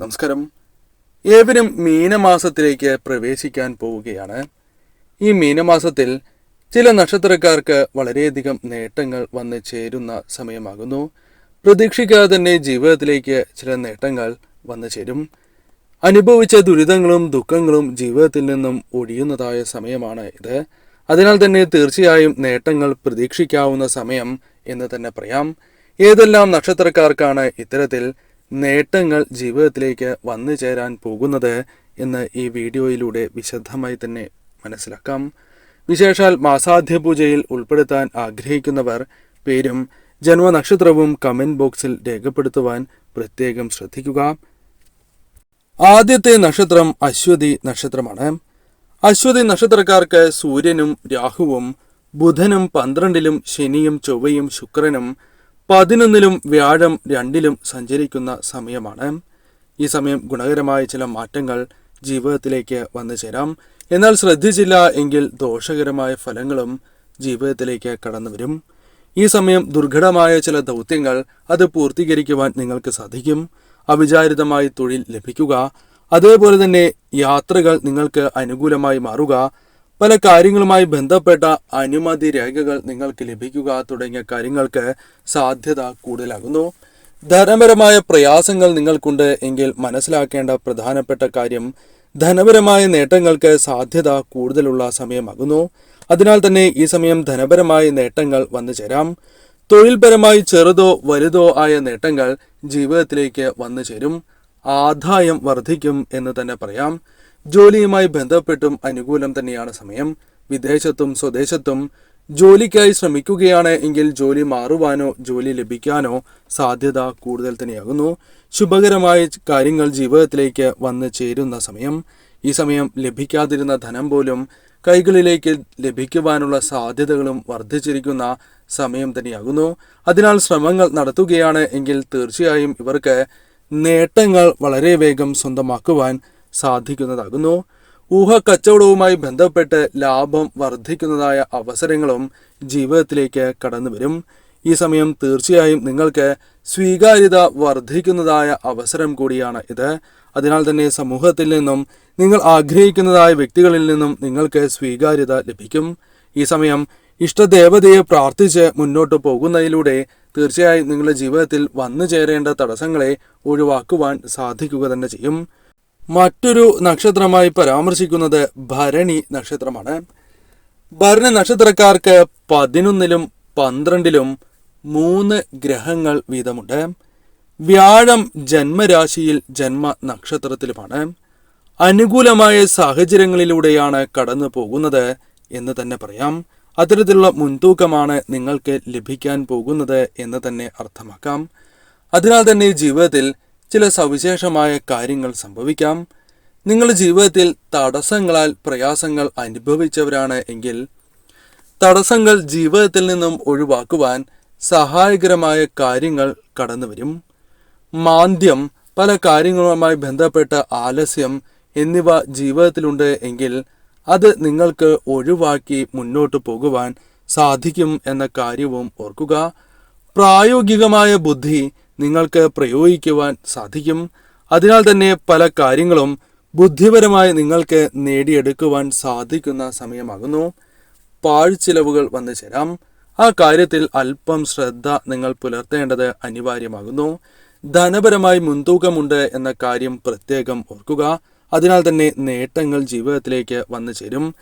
നമസ്കാരം. ഏവരും മീനമാസത്തിലേക്ക് പ്രവേശിക്കാൻ പോവുകയാണ്. ഈ മീനമാസത്തിൽ ചില നക്ഷത്രക്കാർക്ക് വളരെയധികം നേട്ടങ്ങൾ വന്ന് ചേരുന്ന സമയമാകുന്നു. പ്രതീക്ഷിക്കാതെ തന്നെ ജീവിതത്തിലേക്ക് ചില നേട്ടങ്ങൾ വന്നു ചേരും. അനുഭവിച്ച ദുരിതങ്ങളും ദുഃഖങ്ങളും ജീവിതത്തിൽ നിന്നും ഒഴിയുന്നതായ സമയമാണ് ഇത്. അതിനാൽ തന്നെ തീർച്ചയായും നേട്ടങ്ങൾ പ്രതീക്ഷിക്കാവുന്ന സമയം എന്ന് തന്നെ പറയാം. ഏതെല്ലാം നക്ഷത്രക്കാർക്കാണ് ഇത്തരത്തിൽ നേട്ടങ്ങൾ ജീവിതത്തിലേക്ക് വന്നു ചേരാൻ പോകുന്നത് എന്ന് ഈ വീഡിയോയിലൂടെ വിശദമായി തന്നെ മനസ്സിലാക്കാം. വിശേഷാൽ മാസാധ്യ പൂജയിൽ ഉൾപ്പെടുത്താൻ ആഗ്രഹിക്കുന്നവർ പേരും ജന്മനക്ഷത്രവും കമന്റ് ബോക്സിൽ രേഖപ്പെടുത്തുവാൻ പ്രത്യേകം ശ്രദ്ധിക്കുക. ആദ്യത്തെ നക്ഷത്രം അശ്വതി നക്ഷത്രമാണ്. അശ്വതി നക്ഷത്രക്കാർക്ക് സൂര്യനും രാഹുവും ബുധനും പന്ത്രണ്ടിലും ശനിയും ചൊവ്വയും ശുക്രനും പതിനൊന്നിലും വ്യാഴം രണ്ടിലും സഞ്ചരിക്കുന്ന സമയമാണ്. ഈ സമയം ഗുണകരമായ ചില മാറ്റങ്ങൾ ജീവിതത്തിലേക്ക് വന്നു ചേരാം. എന്നാൽ ശ്രദ്ധിച്ചില്ല എങ്കിൽ ദോഷകരമായ ഫലങ്ങളും ജീവിതത്തിലേക്ക് കടന്നു വരും. ഈ സമയം ദുർഘടമായ ചില ദൗത്യങ്ങൾ അത് പൂർത്തീകരിക്കുവാൻ നിങ്ങൾക്ക് സാധിക്കും. അവിചാരിതമായി തൊഴിൽ ലഭിക്കുക. അതേപോലെ തന്നെ യാത്രകൾ നിങ്ങൾക്ക് അനുകൂലമായി മാറുക. പല കാര്യങ്ങളുമായി ബന്ധപ്പെട്ട അനുമതി രേഖകൾ നിങ്ങൾക്ക് ലഭിക്കുക തുടങ്ങിയ കാര്യങ്ങൾക്ക് സാധ്യത കൂടുതലാകുന്നു. ധനപരമായ പ്രയാസങ്ങൾ നിങ്ങൾക്കുണ്ട് എങ്കിൽ മനസ്സിലാക്കേണ്ട പ്രധാനപ്പെട്ട കാര്യം ധനപരമായ നേട്ടങ്ങൾക്ക് സാധ്യത കൂടുതലുള്ള സമയമാകുന്നു. അതിനാൽ തന്നെ ഈ സമയം ധനപരമായ നേട്ടങ്ങൾ വന്നു ചേരാം. തൊഴിൽപരമായി ചെറുതോ വലുതോ ആയ നേട്ടങ്ങൾ ജീവിതത്തിലേക്ക് വന്നു ചേരും. ആദായം വർദ്ധിക്കും എന്ന് തന്നെ പറയാം. ജോലിയുമായി ബന്ധപ്പെട്ടും അനുകൂലം തന്നെയാണ് സമയം. വിദേശത്തും സ്വദേശത്തും ജോലിക്കായി ശ്രമിക്കുകയാണ് എങ്കിൽ ജോലി മാറുവാനോ ജോലി ലഭിക്കാനോ സാധ്യത കൂടുതൽ തന്നെയാകുന്നു. ശുഭകരമായ കാര്യങ്ങൾ ജീവിതത്തിലേക്ക് വന്നു ചേരുന്ന സമയം. ഈ സമയം ലഭിക്കാതിരുന്ന ധനം പോലും കൈകളിലേക്ക് ലഭിക്കുവാനുള്ള സാധ്യതകളും വർദ്ധിച്ചിരിക്കുന്ന സമയം തന്നെയാകുന്നു. അതിനാൽ ശ്രമങ്ങൾ നടത്തുകയാണ് എങ്കിൽ തീർച്ചയായും ഇവർക്ക് നേട്ടങ്ങൾ വളരെ വേഗം സ്വന്തമാക്കുവാൻ സാധിക്കുന്നതാകുന്നു ഊഹ കച്ചവടവുമായി ബന്ധപ്പെട്ട് ലാഭം വർദ്ധിക്കുന്നതായ അവസരങ്ങളും ജീവിതത്തിലേക്ക് കടന്നു വരും. ഈ സമയം തീർച്ചയായും നിങ്ങൾക്ക് സ്വീകാര്യത വർദ്ധിക്കുന്നതായ അവസരം കൂടിയാണ് ഇത്. അതിനാൽ തന്നെ സമൂഹത്തിൽ നിന്നും നിങ്ങൾ ആഗ്രഹിക്കുന്നതായ വ്യക്തികളിൽ നിന്നും നിങ്ങൾക്ക് സ്വീകാര്യത ലഭിക്കും. ഈ സമയം ഇഷ്ടദേവതയെ പ്രാർത്ഥിച്ച് മുന്നോട്ട് പോകുന്നതിലൂടെ തീർച്ചയായും നിങ്ങളുടെ ജീവിതത്തിൽ വന്നു ചേരേണ്ട തടസ്സങ്ങളെ ഒഴിവാക്കുവാൻ സാധിക്കുക തന്നെ ചെയ്യും. മറ്റൊരു നക്ഷത്രമായി പരാമർശിക്കുന്നത് ഭരണി നക്ഷത്രമാണ്. ഭരണി നക്ഷത്രക്കാർക്ക് പതിനൊന്നിലും പന്ത്രണ്ടിലും മൂന്ന് ഗ്രഹങ്ങൾ വീതമുണ്ട്. വ്യാഴം ജന്മരാശിയിൽ ജന്മ നക്ഷത്രത്തിലുമാണ്. അനുകൂലമായ സാഹചര്യങ്ങളിലൂടെയാണ് കടന്നു പോകുന്നത് എന്ന് തന്നെ പറയാം. അത്തരത്തിലുള്ള മുൻതൂക്കമാണ് നിങ്ങൾക്ക് ലഭിക്കാൻ പോകുന്നത് എന്ന് തന്നെ അർത്ഥമാക്കാം. അതിനാൽ തന്നെ ജീവിതത്തിൽ ചില സവിശേഷമായ കാര്യങ്ങൾ സംഭവിക്കാം. നിങ്ങളുടെ ജീവിതത്തിൽ തടസ്സങ്ങളാൽ പ്രയാസങ്ങൾ അനുഭവിച്ചവരാണ് എങ്കിൽ തടസ്സങ്ങൾ ജീവിതത്തിൽ നിന്നും ഒഴിവാക്കുവാൻ സഹായകരമായ കാര്യങ്ങൾ കടന്നു വരും മാന്ദ്യം പല കാര്യങ്ങളുമായി ബന്ധപ്പെട്ട ആലസ്യം എന്നിവ ജീവിതത്തിലുണ്ട് എങ്കിൽ അത് നിങ്ങൾക്ക് ഒഴിവാക്കി മുന്നോട്ട് പോകുവാൻ സാധിക്കും എന്ന കാര്യവും ഓർക്കുക. പ്രായോഗികമായ ബുദ്ധി നിങ്ങൾക്ക് പ്രയോഗിക്കുവാൻ സാധിക്കും. അതിനാൽ തന്നെ പല കാര്യങ്ങളും ബുദ്ധിപരമായി നിങ്ങൾക്ക് നേടിയെടുക്കുവാൻ സാധിക്കുന്ന സമയമാകുന്നു. പാഴ്ചിലവുകൾ വന്നു ചേരാം. ആ കാര്യത്തിൽ അല്പം ശ്രദ്ധ നിങ്ങൾ പുലർത്തേണ്ടത് അനിവാര്യമാകുന്നു. ധനപരമായി മുൻതൂക്കമുണ്ട് എന്ന കാര്യം പ്രത്യേകം ഓർക്കുക. അതിനാൽ തന്നെ നേട്ടങ്ങൾ ജീവിതത്തിലേക്ക് വന്നു ചേരും.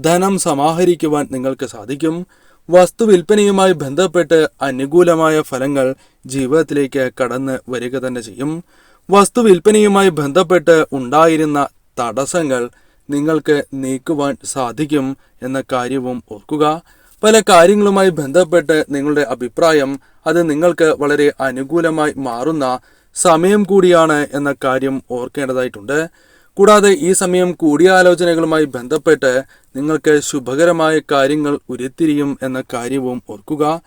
ധനം സമാഹരിക്കുവാൻ നിങ്ങൾക്ക് സാധിക്കും. വസ്തു വിൽപ്പനയുമായി ബന്ധപ്പെട്ട് അനുകൂലമായ ഫലങ്ങൾ ജീവിതത്തിലേക്ക് കടന്ന് വരിക തന്നെ ചെയ്യും. വസ്തു വിൽപ്പനയുമായി ബന്ധപ്പെട്ട് ഉണ്ടായിരുന്ന തടസ്സങ്ങൾ നിങ്ങൾക്ക് നീക്കുവാൻ സാധിക്കും എന്ന കാര്യവും ഓർക്കുക. പല കാര്യങ്ങളുമായി ബന്ധപ്പെട്ട് നിങ്ങളുടെ അഭിപ്രായം അത് നിങ്ങൾക്ക് വളരെ അനുകൂലമായി മാറുന്ന സമയം കൂടിയാണ് എന്ന കാര്യം ഓർക്കേണ്ടതായിട്ടുണ്ട്. കൂടാതെ ഈ സമയം കൂടിയാലോചനകളുമായി ബന്ധപ്പെട്ട് നിങ്ങൾക്ക് ശുഭകരമായ കാര്യങ്ങൾ ഉരുത്തിരിയും എന്ന കാര്യവും ഓർക്കുക.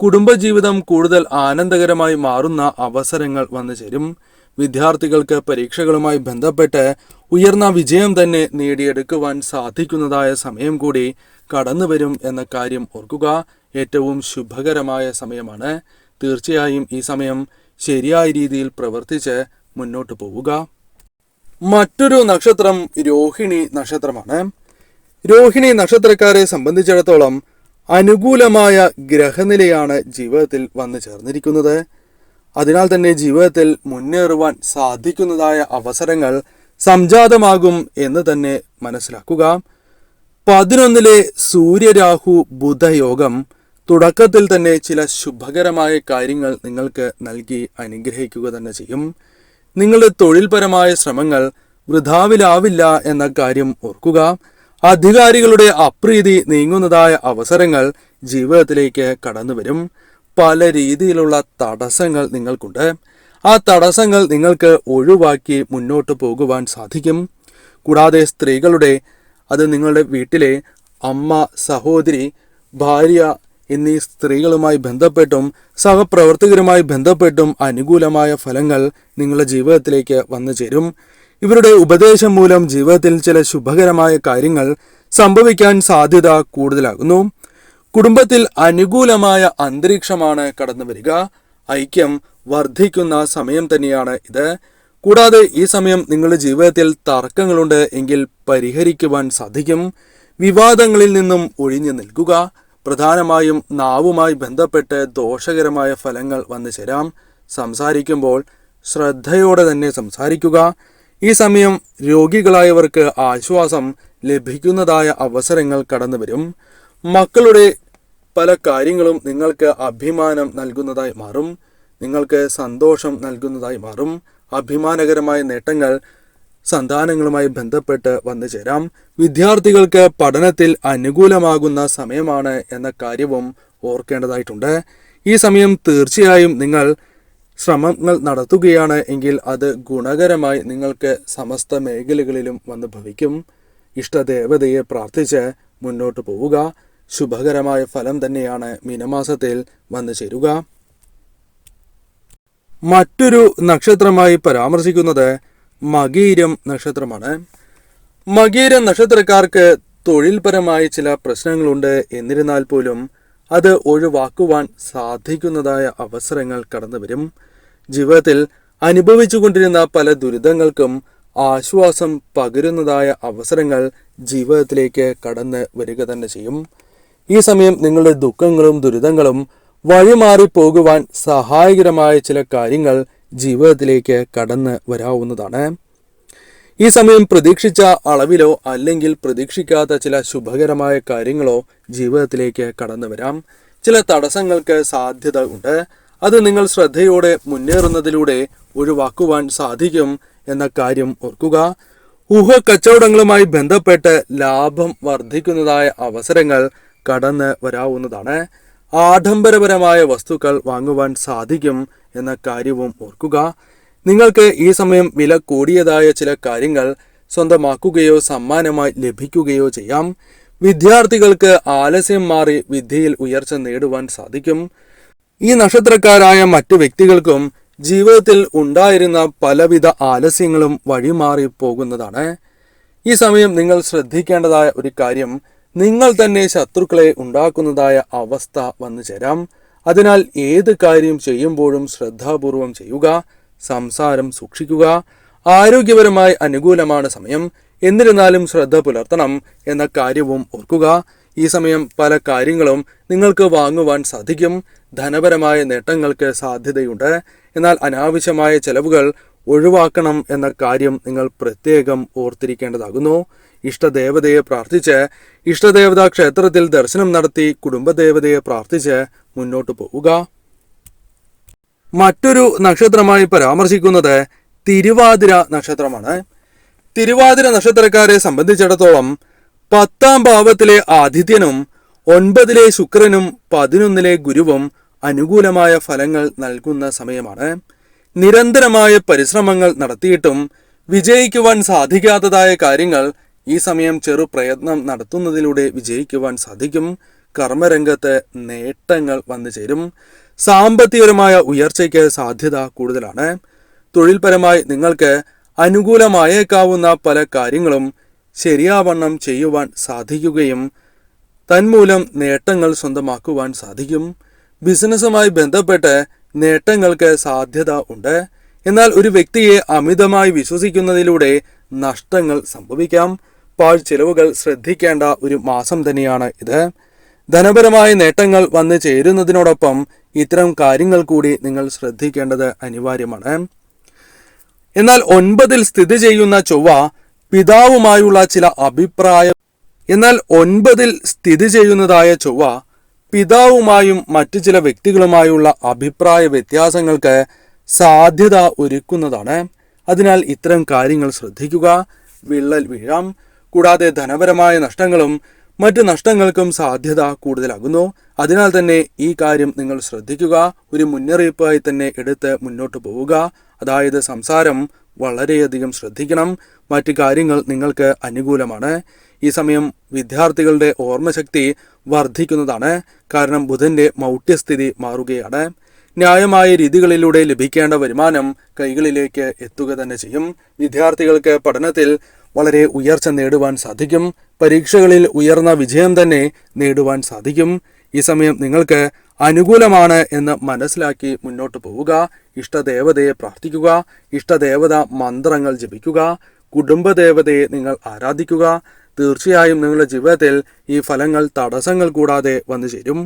കുടുംബജീവിതം കൂടുതൽ ആനന്ദകരമായി മാറുന്ന അവസരങ്ങൾ വന്നു ചേരും. വിദ്യാർത്ഥികൾക്ക് പരീക്ഷകളുമായി ബന്ധപ്പെട്ട് ഉയർന്ന വിജയം തന്നെ നേടിയെടുക്കുവാൻ സാധിക്കുന്നതായ സമയം കൂടി കടന്നുവരും എന്ന കാര്യം ഓർക്കുക. ഏറ്റവും ശുഭകരമായ സമയമാണ്. തീർച്ചയായും ഈ സമയം ശരിയായ രീതിയിൽ പ്രവർത്തിച്ച് മുന്നോട്ട് പോവുക. മറ്റൊരു നക്ഷത്രം രോഹിണി നക്ഷത്രമാണ്. രോഹിണി നക്ഷത്രക്കാരെ സംബന്ധിച്ചിടത്തോളം അനുകൂലമായ ഗ്രഹനിലയാണ് ജീവിതത്തിൽ വന്നു ചേർന്നിരിക്കുന്നത്. അതിനാൽ തന്നെ ജീവിതത്തിൽ മുന്നേറുവാൻ സാധിക്കുന്നതായ അവസരങ്ങൾ സംജാതമാകും എന്ന് തന്നെ മനസ്സിലാക്കുക. പതിനൊന്നിലെ സൂര്യരാഹു ബുധയോഗം തുടക്കത്തിൽ തന്നെ ചില ശുഭകരമായ കാര്യങ്ങൾ നിങ്ങൾക്ക് നൽകി അനുഗ്രഹിക്കുക തന്നെ ചെയ്യും. നിങ്ങളുടെ തൊഴിൽപരമായ ശ്രമങ്ങൾ വൃഥാവിലാവില്ല എന്ന കാര്യം ഓർക്കുക. അധികാരികളുടെ അപ്രീതി നീങ്ങുന്നതായ അവസരങ്ങൾ ജീവിതത്തിലേക്ക് കടന്നു വരും പല രീതിയിലുള്ള തടസ്സങ്ങൾ നിങ്ങൾക്കുണ്ട്. ആ തടസ്സങ്ങൾ നിങ്ങൾക്ക് ഒഴിവാക്കി മുന്നോട്ട് പോകുവാൻ സാധിക്കും. കൂടാതെ സ്ത്രീകളുടെ അത് നിങ്ങളുടെ വീട്ടിലെ അമ്മ സഹോദരി ഭാര്യ എന്നീ സ്ത്രീകളുമായി ബന്ധപ്പെട്ടും സഹപ്രവർത്തകരുമായി ബന്ധപ്പെട്ടും അനുകൂലമായ ഫലങ്ങൾ നിങ്ങളുടെ ജീവിതത്തിലേക്ക് വന്നു ചേരും. ഇവരുടെ ഉപദേശം മൂലം ജീവിതത്തിൽ ചില ശുഭകരമായ കാര്യങ്ങൾ സംഭവിക്കാൻ സാധ്യത കൂടുതലാകുന്നു. കുടുംബത്തിൽ അനുകൂലമായ അന്തരീക്ഷമാണ് കടന്നു വരിക. ഐക്യം വർദ്ധിക്കുന്ന സമയം തന്നെയാണ് ഇത്. കൂടാതെ ഈ സമയം നിങ്ങളുടെ ജീവിതത്തിൽ തർക്കങ്ങളുണ്ട് എങ്കിൽ പരിഹരിക്കുവാൻ സാധിക്കും. വിവാദങ്ങളിൽ നിന്നും ഒഴിഞ്ഞു നിൽക്കുക. പ്രധാനമായും നാവുമായി ബന്ധപ്പെട്ട് ദോഷകരമായ ഫലങ്ങൾ വന്നു ചേരാം. സംസാരിക്കുമ്പോൾ ശ്രദ്ധയോടെ തന്നെ സംസാരിക്കുക. ഈ സമയം രോഗികളായവർക്ക് ആശ്വാസം ലഭിക്കുന്നതായ അവസരങ്ങൾ കടന്നു വരും മക്കളുടെ പല കാര്യങ്ങളും നിങ്ങൾക്ക് അഭിമാനം നൽകുന്നതായി മാറും. നിങ്ങൾക്ക് സന്തോഷം നൽകുന്നതായി മാറും. അഭിമാനകരമായ നേട്ടങ്ങൾ സന്താനങ്ങളുമായി ബന്ധപ്പെട്ട് വന്നു ചേരാം. വിദ്യാർത്ഥികൾക്ക് പഠനത്തിൽ അനുകൂലമാകുന്ന സമയമാണ് എന്ന കാര്യവും ഓർക്കേണ്ടതായിട്ടുണ്ട്. ഈ സമയം തീർച്ചയായും നിങ്ങൾ ശ്രമങ്ങൾ നടത്തുകയാണ് എങ്കിൽ അത് ഗുണകരമായി നിങ്ങൾക്ക് സമസ്ത മേഖലകളിലും വന്ന് ഭവിക്കും. ഇഷ്ടദേവതയെ പ്രാർത്ഥിച്ച് മുന്നോട്ട് പോവുക. ശുഭകരമായ ഫലം തന്നെയാണ് മീനമാസത്തിൽ വന്നു ചേരുക. മറ്റൊരു നക്ഷത്രമായി പരാമർശിക്കുന്നത് മകീരം നക്ഷത്രമാണ്. മകീരം നക്ഷത്രക്കാർക്ക് തൊഴിൽപരമായ ചില പ്രശ്നങ്ങളുണ്ട്. എന്നിരുന്നാൽ പോലും അത് ഒഴിവാക്കുവാൻ സാധിക്കുന്നതായ അവസരങ്ങൾ കടന്നുവരും. ജീവിതത്തിൽ അനുഭവിച്ചുകൊണ്ടിരുന്ന പല ദുരിതങ്ങൾക്കും ആശ്വാസം പകരുന്നതായ അവസരങ്ങൾ ജീവിതത്തിലേക്ക് കടന്ന് വരിക തന്നെ ചെയ്യും. ഈ സമയം നിങ്ങളുടെ ദുഃഖങ്ങളും ദുരിതങ്ങളും വഴിമാറി പോകുവാൻ സഹായകരമായ ചില കാര്യങ്ങൾ ജീവിതത്തിലേക്ക് കടന്ന് വരാവുന്നതാണ്. ഈ സമയം പ്രതീക്ഷിച്ച അളവിലോ അല്ലെങ്കിൽ പ്രതീക്ഷിക്കാത്ത ചില ശുഭകരമായ കാര്യങ്ങളോ ജീവിതത്തിലേക്ക് കടന്നു വരാം. ചില തടസ്സങ്ങൾക്ക് സാധ്യത ഉണ്ട്. അത് നിങ്ങൾ ശ്രദ്ധയോടെ മുന്നേറുന്നതിലൂടെ ഒഴിവാക്കുവാൻ സാധിക്കും എന്ന കാര്യം ഓർക്കുക. ഊഹ കച്ചവടങ്ങളുമായി ബന്ധപ്പെട്ട് ലാഭം വർദ്ധിക്കുന്നതായ അവസരങ്ങൾ കടന്ന് വരാവുന്നതാണ്. ആഡംബരപരമായ വസ്തുക്കൾ വാങ്ങുവാൻ സാധിക്കും എന്ന കാര്യവും ഓർക്കുക. നിങ്ങൾക്ക് ഈ സമയം വില കൂടിയതായ ചില കാര്യങ്ങൾ സ്വന്തമാക്കുകയോ സമ്മാനമായി ലഭിക്കുകയോ ചെയ്യാം. വിദ്യാർത്ഥികൾക്ക് ആലസ്യം മാറി വിദ്യയിൽ ഉയർച്ച നേടുവാൻ സാധിക്കും. ഈ നക്ഷത്രക്കാരായ മറ്റു വ്യക്തികൾക്കും ജീവിതത്തിൽ ഉണ്ടായിരുന്ന പലവിധ ആലസ്യങ്ങളും വഴിമാറി പോകുന്നതാണ്. ഈ സമയം നിങ്ങൾ ശ്രദ്ധിക്കേണ്ടതായ ഒരു കാര്യം നിങ്ങൾ തന്നെ ശത്രുക്കളെ ഉണ്ടാക്കുന്നതായ അവസ്ഥ വന്നു ചേരാം അതിനാൽ ഏത് കാര്യം ചെയ്യുമ്പോഴും ശ്രദ്ധാപൂർവം ചെയ്യുക സംസാരം സൂക്ഷിക്കുക ആരോഗ്യപരമായി അനുകൂലമാണ് സമയം എന്നിരുന്നാലും ശ്രദ്ധ പുലർത്തണം എന്ന കാര്യവും ഓർക്കുക. ഈ സമയം പല കാര്യങ്ങളും നിങ്ങൾക്ക് വാങ്ങുവാൻ സാധിക്കും. ധനപരമായ നേട്ടങ്ങൾക്ക് സാധ്യതയുണ്ട്. എന്നാൽ അനാവശ്യമായ ചെലവുകൾ ഒഴിവാക്കണം എന്ന കാര്യം നിങ്ങൾ പ്രത്യേകം ഓർത്തിരിക്കേണ്ടതാകുന്നു. ഇഷ്ടദേവതയെ പ്രാർത്ഥിച്ച് ഇഷ്ടദേവതാ ക്ഷേത്രത്തിൽ ദർശനം നടത്തി കുടുംബദേവതയെ പ്രാർത്ഥിച്ച് മുന്നോട്ട് പോവുക. മറ്റൊരു നക്ഷത്രമായി പരാമർശിക്കുന്നത് തിരുവാതിര നക്ഷത്രമാണ്. തിരുവാതിര നക്ഷത്രക്കാരെ സംബന്ധിച്ചിടത്തോളം പത്താം ഭാവത്തിലെ ആതിഥ്യനും ഒൻപതിലെ ശുക്രനും പതിനൊന്നിലെ ഗുരുവും അനുകൂലമായ ഫലങ്ങൾ നൽകുന്ന സമയമാണ്. നിരന്തരമായ പരിശ്രമങ്ങൾ നടത്തിയിട്ടും വിജയിക്കുവാൻ സാധിക്കാത്തതായ കാര്യങ്ങൾ ഈ സമയം ചെറു പ്രയത്നം നടത്തുന്നതിലൂടെ വിജയിക്കുവാൻ സാധിക്കും. കർമ്മരംഗത്ത് നേട്ടങ്ങൾ വന്നു ചേരും. സാമ്പത്തികപരമായ ഉയർച്ചയ്ക്ക് സാധ്യത കൂടുതലാണ്. തൊഴിൽപരമായി നിങ്ങൾക്ക് അനുകൂലമായേക്കാവുന്ന പല കാര്യങ്ങളും ശരിയാവണ്ണം ചെയ്യുവാൻ സാധിക്കുകയും തന്മൂലം നേട്ടങ്ങൾ സ്വന്തമാക്കുവാൻ സാധിക്കും. ബിസിനസ്സുമായി ബന്ധപ്പെട്ട് നേട്ടങ്ങൾക്ക് സാധ്യത ഉണ്ട്. എന്നാൽ ഒരു വ്യക്തിയെ അമിതമായി വിശ്വസിക്കുന്നതിലൂടെ നഷ്ടങ്ങൾ സംഭവിക്കാം. പാഴ് ചിലവുകൾ ശ്രദ്ധിക്കേണ്ട ഒരു മാസം തന്നെയാണ് ഇത്. ധനപരമായ നേട്ടങ്ങൾ വന്നു ചേരുന്നതിനോടൊപ്പം ഇത്തരം കാര്യങ്ങൾ കൂടി നിങ്ങൾ ശ്രദ്ധിക്കേണ്ടത് അനിവാര്യമാണ്. എന്നാൽ ഒൻപതിൽ സ്ഥിതി ചെയ്യുന്ന ചൊവ്വ പിതാവുമായുള്ള ചില അഭിപ്രായ. എന്നാൽ ഒൻപതിൽ സ്ഥിതി ചെയ്യുന്നതായ ചൊവ്വ പിതാവുമായും മറ്റു ചില വ്യക്തികളുമായുള്ള അഭിപ്രായ വ്യത്യാസങ്ങൾക്ക് സാധ്യത ഒരുക്കുന്നതാണ്. അതിനാൽ ഇത്തരം കാര്യങ്ങൾ ശ്രദ്ധിക്കുക. വിള്ളൽ വീഴാം. കൂടാതെ ധനപരമായ നഷ്ടങ്ങളും മറ്റ് നഷ്ടങ്ങൾക്കും സാധ്യത കൂടുതലാകുന്നു. അതിനാൽ തന്നെ ഈ കാര്യം നിങ്ങൾ ശ്രദ്ധിക്കുക. ഒരു മുന്നറിയിപ്പായി തന്നെ എടുത്ത് മുന്നോട്ട് പോവുക. അതായത് സംസാരം വളരെയധികം ശ്രദ്ധിക്കണം. മറ്റു കാര്യങ്ങൾ നിങ്ങൾക്ക് അനുകൂലമാണ്. ഈ സമയം വിദ്യാർത്ഥികളുടെ ഓർമ്മശക്തി വർദ്ധിക്കുന്നതാണ്. കാരണം ബുധന്റെ മൗഢ്യസ്ഥിതി മാറുകയാണ്. ന്യായമായ രീതികളിലൂടെ ലഭിക്കേണ്ട വരുമാനം കൈകളിലേക്ക് എത്തുക തന്നെ ചെയ്യും. വിദ്യാർത്ഥികൾക്ക് പഠനത്തിൽ വളരെ ഉയർച്ച നേടുവാൻ സാധിക്കും. പരീക്ഷകളിൽ ഉയർന്ന വിജയം തന്നെ നേടുവാൻ സാധിക്കും. ഈ സമയം നിങ്ങൾക്ക് അനുകൂലമാണ് എന്ന് മനസ്സിലാക്കി മുന്നോട്ട് പോവുക. ഇഷ്ടദേവതയെ പ്രാർത്ഥിക്കുക. ഇഷ്ടദേവത മന്ത്രങ്ങൾ ജപിക്കുക. കുടുംബദേവതയെ നിങ്ങൾ ആരാധിക്കുക. തീർച്ചയായും നിങ്ങളുടെ ജീവിതത്തിൽ ഈ ഫലങ്ങൾ തടസ്സങ്ങൾ കൂടാതെ വന്നു ചേരും